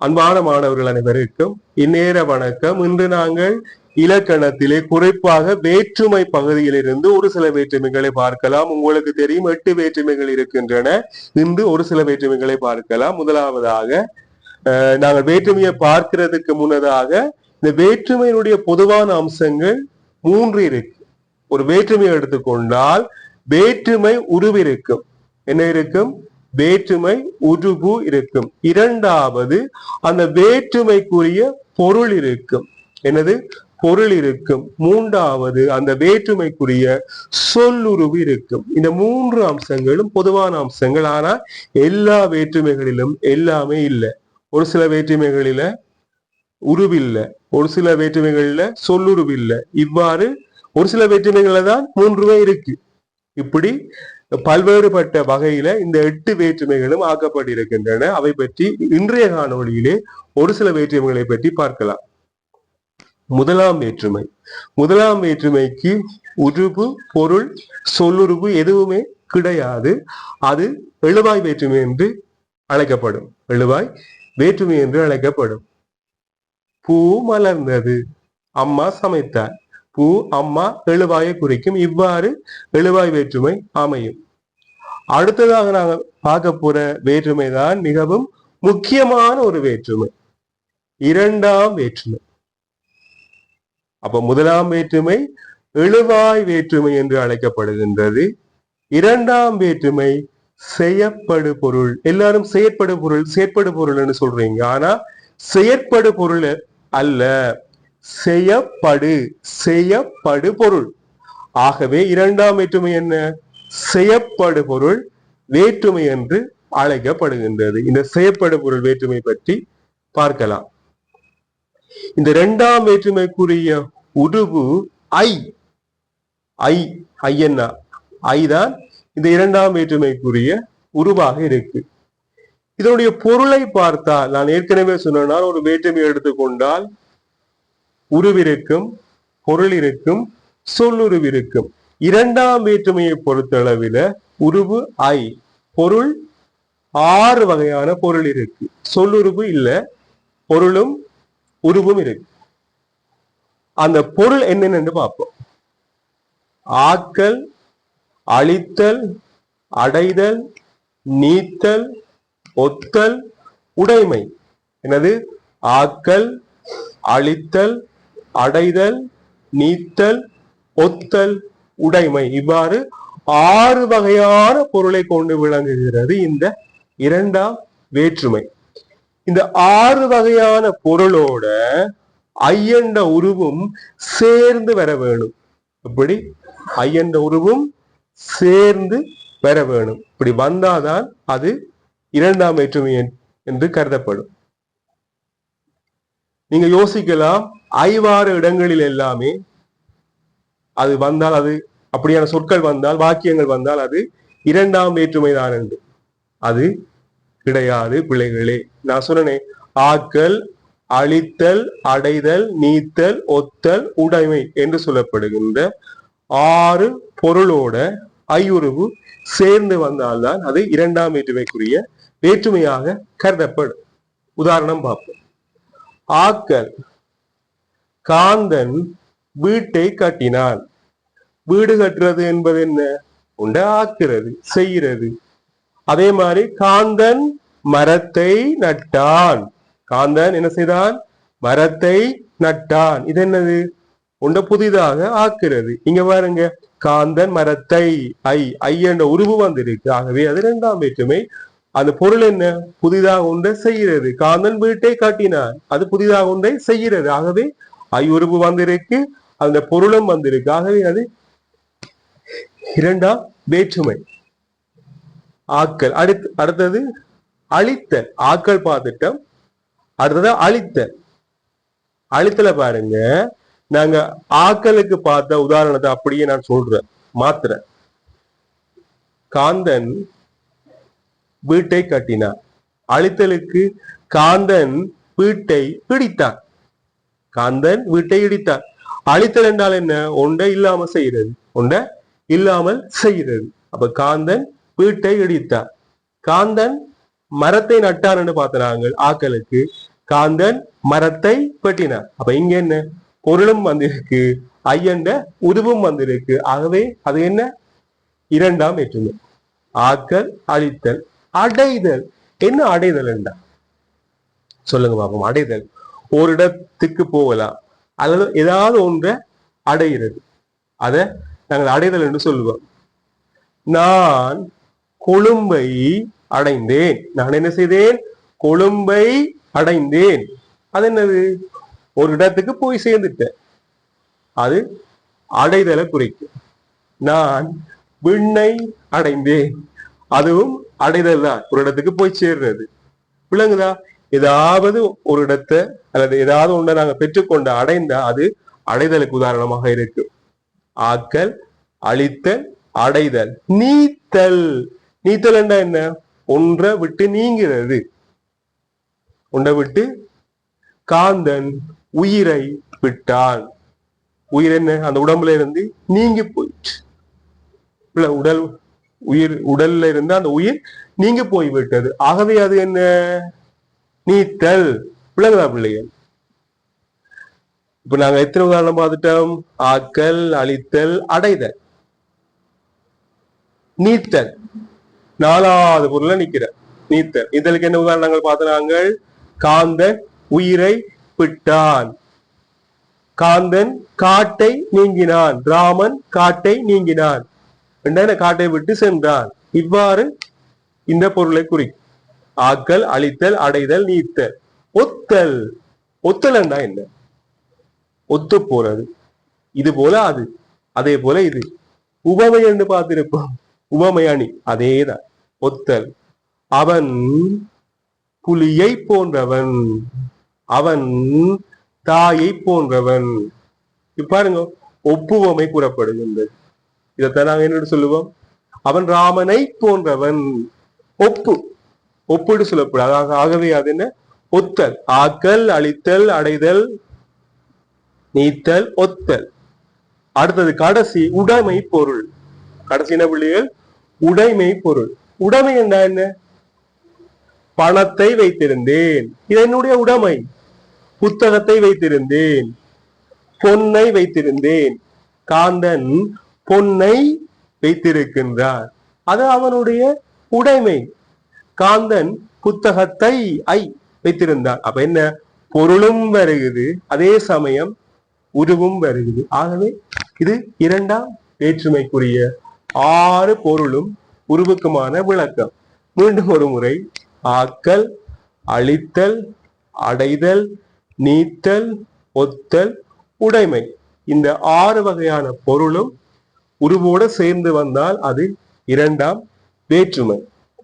அன்பான மாணவர்கள் அனைவருக்கும் இந்நேர வணக்கம். இன்று நாங்கள் இலக்கணத்திலே குறிப்பாக வேற்றுமை பகுதியிலிருந்து ஒரு சில வேற்றுமைகளை பார்க்கலாம். உங்களுக்கு தெரியும் எட்டு வேற்றுமைகள் இருக்கின்றன. இன்று ஒரு சில வேற்றுமைகளை பார்க்கலாம். முதலாவதாக அஹ், நாங்கள் வேற்றுமையை பார்க்கிறதுக்கு முன்னதாக இந்த வேற்றுமையினுடைய பொதுவான அம்சங்கள் மூன்று இருக்கு. ஒரு வேற்றுமையை எடுத்துக்கொண்டால் வேற்றுமை உருவிருக்கும். என்ன இருக்கும்? வேற்றுமை உருபு இருக்கும். இரண்டாவது அந்த வேற்றுமைக்குரிய பொருள் இருக்கும். என்னது? பொருள் இருக்கும். மூன்றாவது அந்த வேற்றுமைக்குரிய சொல்லுருவு இருக்கும். இந்த மூன்று அம்சங்களும் பொதுவான அம்சங்கள். ஆனா எல்லா வேற்றுமைகளிலும் எல்லாமே இல்லை. ஒரு சில வேற்றுமைகளில உருவில்ல. ஒரு சில வேற்றுமைகள்ல சொல்லுருவில்லை இவ்வாறு ஒரு சில வேற்றுமைகள்ல தான் மூன்றுமே இருக்கு. இப்படி பல்வேறுபட்ட வகையில இந்த எட்டு வேற்றுமைகளும் ஆக்கப்பட்டிருக்கின்றன. அவை பற்றி இன்றைய காணொளியிலே ஒரு சில வேற்றுமைகளை பற்றி பார்க்கலாம். முதலாம் வேற்றுமை. முதலாம் வேற்றுமைக்கு உருவு பொருள் சொல்லுருவு எதுவுமே கிடையாது. அது எழுவாய் வேற்றுமை என்று அழைக்கப்படும். எழுவாய் வேற்றுமை என்று அழைக்கப்படும். பூ மலர்ந்தது. அம்மா சமைத்தார். பூ அம்மா எழுவாயை குறிக்கும். இவ்வாறு எழுவாய் வேற்றுமை அமையும். அடுத்ததாக நாங்கள் பார்க்க போற வேற்றுமை தான் மிகவும் முக்கியமான ஒரு வேற்றுமை. இரண்டாம் வேற்றுமை. அப்ப முதலாம் வேற்றுமை எழுவாய் வேற்றுமை என்று அழைக்கப்படுகின்றது. இரண்டாம் வேற்றுமை செயற்படு பொருள். எல்லாரும் செயற்படு பொருள் செயற்படு பொருள்னு சொல்றீங்க. ஆனா செயற்படு பொருள் அல்ல. செய்யப்படு செய்யப்படு பொருள் ஆகவே இரண்டாம் வேற்றுமை என்ன? செய்யப்படு பொருள் வேற்றுமை என்று அழைக்கப்படுகின்றது. இந்த செய்யப்படு பொருள் வேற்றுமை பற்றி பார்க்கலாம். இந்த இரண்டாம் வேற்றுமைக்குரிய உருவு ஐ. ஐ ஐயன்னா ஐ தான் இந்த இரண்டாம் வேற்றுமைக்குரிய உருவாக இருக்கு. இதனுடைய பொருளை பார்த்தால் நான் ஏற்கனவே சொன்னால் ஒரு வேற்றுமை எடுத்துக்கொண்டால் உருவிருக்கும் பொருள் இருக்கும் சொல்லுருவிருக்கும். இரண்டாம் வேற்றுமையை பொறுத்தளவில் உருவு ஐ பொருள் ஆறு வகையான பொருள் இருக்கு. சொல்லுருவு இல்ல பொருளும் உருவும் இருக்கு. அந்த பொருள் என்னென்னு பார்ப்போம். ஆக்கல் அழித்தல் அடைதல் நீத்தல் ஒத்தல் உடைமை. எனது ஆக்கல் அழித்தல் அடைதல் நீத்தல் ஒத்தல் உடைமை. இவ்வாறு ஆறு வகையான பொருளை கொண்டு விளங்குகிறது இந்த இரண்டாம் வேற்றுமை. இந்த ஆறு வகையான பொருளோட ஐயண்ட உருவும் சேர்ந்து வர வேணும். இப்படி ஐயண்ட உருவும் சேர்ந்து வர வேணும். இப்படி வந்தாதான் அது இரண்டாம் வேற்றுமை என்று கருதப்படும். நீங்க யோசிக்கலாம் ஐவாறு இடங்களில் எல்லாமே அது வந்தால் அது அப்படியான சொற்கள் வந்தால் வாக்கியங்கள் வந்தால் அது இரண்டாம் வேற்றுமை தான் என்று. அது கிடையாது பிள்ளைகளே. நான் சொன்னேன் ஆக்கல் அழித்தல் அடைதல் நீத்தல் ஒத்தல் உடைமை என்று சொல்லப்படுகின்ற ஆறு பொருளோட ஐயுறவு சேர்ந்து வந்தால்தான் அது இரண்டாம் வேற்றுமைக்குரிய வேற்றுமையாக கருதப்படும். உதாரணம் பார்ப்போம். ஆக்கல் காந்தன் வீட்டை கட்டினான். வீடு கட்டுறது என்பது என்ன? உண்ட ஆக்குறது செய்கிறது. அதே மாதிரி காந்தன் மரத்தை நட்டான். காந்தன் என்ன செய்தான்? மரத்தை நட்டான். இது என்னது? உண்ட புதிதாக ஆக்குறது. இங்க பாருங்க. காந்தன் மரத்தை ஐ ஐ என்ற உருவு வந்திருக்கு. ஆகவே அது இரண்டாம் வேற்றுமை. அந்த பொருள் என்ன? புதிதாக ஒன்றை செய்கிறது. காந்தன் வீட்டை காட்டினான் அது புதிதாக ஒன்றை செய்கிறது. ஆகவே ஐயுறுப்பு வந்திருக்கு. அந்த பொருளும் வந்திருக்கு. ஆகவே அது இரண்டாம் வேற்றுமை. ஆக்கல். அடுத்து அடுத்தது அழித்தல். ஆக்கல் பார்த்துட்டோம். அடுத்தது அழித்தல். அழித்தல பாருங்க. நாங்க ஆக்கலுக்கு பார்த்த உதாரணத்தை அப்படியே நான் சொல்றேன். மாத்திர காந்தன் வீட்டை கட்டினான் அழித்தலுக்கு காந்தன் வீட்டை இடித்தான் காந்தன் வீட்டை இடித்தான் அழித்தல் என்றால் என்ன? ஒன்றை இல்லாம செய்யறது ஒன்றை இல்லாமல் செய்கிறது. அப்ப காந்தன் வீட்டை இடித்தார். காந்தன் மரத்தை நட்டான்னு பார்த்த ஆக்களுக்கு. காந்தன் மரத்தை வெட்டினான் அப்ப இங்க என்ன? பொருளும் வந்திருக்கு. ஐயண்ட உருவும் வந்திருக்கு. ஆகவே அது என்ன? இரண்டாம் வேற்றுமை ஆக்கல் அழித்தல். அடைதல். என்ன அடைதல் என்றா சொல்லுங்க பாப்போம் அடைதல். ஒரு இடத்துக்கு போகலாம். அல்லது ஏதாவது ஒன்றை அடைகிறது. அதை நாங்கள் அடைதல் என்று சொல்லுவோம். நான் கொழும்பை அடைந்தேன். நான் என்ன செய்தேன்? கொழும்பை அடைந்தேன். அது என்னது? ஒரு இடத்துக்கு போய் சேர்ந்துட்டேன். அது அடைதலை குறிக்கும். நான் விண்ணை அடைந்தேன். அதுவும் அடைதல் தான் ஒரு இடத்துக்கு போய் சேர்றது. விளங்குதா? ஏதாவது ஒரு இடத்தை அல்லது ஏதாவது ஒன்றை நாங்க பெற்றுக்கொண்டு அடைந்தா அது அடைதலுக்கு உதாரணமாக இருக்கு. ஆக்கல் அழித்தல் அடைதல். நீத்தல். நீத்தல் என்ன என்ன? ஒன்றை விட்டு நீங்கிறது. ஒன்றை விட்டு காந்தன் உயிரை விட்டான். உயிர் என்ன? அந்த உடம்புல இருந்து நீங்கி போயிட்டு உடல் உயிர் உடல்ல இருந்து அந்த உயிர் நீங்க போய் விட்டது ஆகவே அது என்ன? நீத்தல். விளங்குதா பிள்ளைகள் இப்ப நாங்க எத்தனை உதாரணம் பார்த்துட்டோம்? ஆக்கல் அழித்தல் அடைதல். நீத்தல். நாலாவது பொருள்ல நிக்கிற நீத்தல். இதற்கு என்ன உதாரணங்கள் பார்த்து காந்தன் உயிரை விட்டான். காந்தன் காட்டை நீங்கினான். ராமன் காட்டை நீங்கினான். ரெண்டாயிர காட்டை விட்டு சென்றான். இவ்வாறு இந்த பொருளை குறிக்கும் ஆக்கல் அழித்தல் அடைதல் நீத்தல். ஒத்தல். ஒத்தல் என்ன? ஒத்து போறது. இது போல அது. அதே போல இது. உபமை என்று பார்த்திருப்போம். உபமை அணி. அதேதான். ஒத்தல். அவன் புலியை போன்றவன். அவன் தாயை போன்றவன். இப்ப பாருங்க ஒப்புவமை கூறப்படுகின்றது. இதைத்தான் நாங்க என்ன சொல்லுவோம். அவன் ராமனை போன்றவன் ஒப்பு ஒப்பிடு சொல்லப்படாது. ஆகவே அது என்ன? ஒத்தல் ஆக்கல் அழித்தல் அடைதல் நீத்தல் ஒத்தல். அடுத்தது கடைசி உடைமை பொருள். கடைசி என்ன பிள்ளைகள்? உடைமை பொருள். உடைமை என்ன என்ன? பணத்தை வைத்திருந்தேன். இது என்னுடைய உடைமை. புத்தகத்தை வைத்திருந்தேன். பொன்னை வைத்திருந்தேன். காந்தன் பொன்னை வைத்திருக்கின்றார். அது அவனுடைய உடைமை. காந்தன் புத்தகத்தை ஐ வைத்திருந்தார். அப்ப என்ன? பொருளும் வருகுது. அதே சமயம் உருவும் வருகுது. ஆகவே இது இரண்டாம் வேற்றுமைக்குரிய ஆறு பொருளும் உருவுக்குமான விளக்கம். மீண்டும் ஒரு முறை ஆக்கல் அழித்தல் அடைதல் நீத்தல் ஒத்தல் உடைமை. இந்த ஆறு வகையான பொருளும் உருவோடு சேர்ந்து வந்தால் அது இரண்டாம் வேற்றுமை.